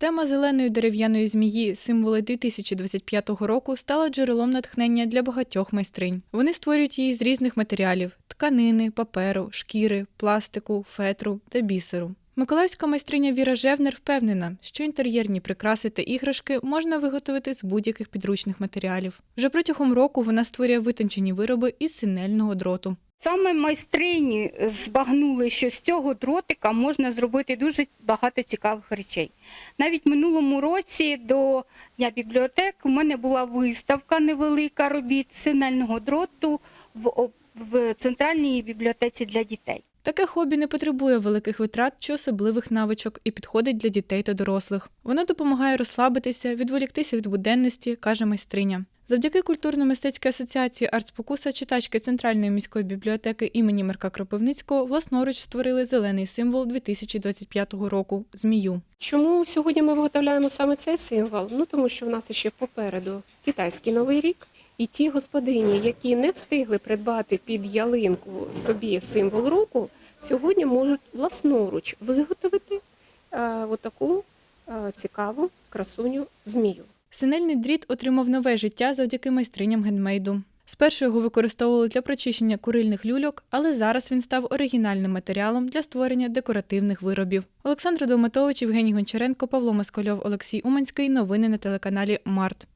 Тема зеленої дерев'яної змії, символи 2025 року, стала джерелом натхнення для багатьох майстринь. Вони створюють її з різних матеріалів: тканини, паперу, шкіри, пластику, фетру та бісеру. Миколаївська майстриня Віра Жевнер впевнена, що інтер'єрні прикраси та іграшки можна виготовити з будь-яких підручних матеріалів. Вже протягом року вона створює витончені вироби із синельного дроту. Саме майстрині збагнули, що з цього дротика можна зробити дуже багато цікавих речей. Навіть минулому році до Дня бібліотек у мене була виставка невелика робіт синельного дроту в, в центральній бібліотеці для дітей. Таке хобі не потребує великих витрат чи особливих навичок і підходить для дітей та дорослих. Воно допомагає розслабитися, відволіктися від буденності, каже майстриня. Завдяки культурно-мистецькій асоціації «Артспокуса» читачки Центральної міської бібліотеки імені Марка Кропивницького власноруч створили зелений символ 2025 року змію. Чому сьогодні ми виготовляємо саме цей символ? Ну тому що в нас ще попереду китайський новий рік, і ті господині, які не встигли придбати під ялинку собі символ року, сьогодні можуть власноруч виготовити е, отаку е, цікаву красуню змію. Синельний дріт отримав нове життя завдяки майстриням гендмейду. Спершу його використовували для прочищення курильних люльок, але зараз він став оригінальним матеріалом для створення декоративних виробів. Олександр Долматович, Євгеній Гончаренко, Павло Москальов, Олексій Уманський. Новини на телеканалі Март.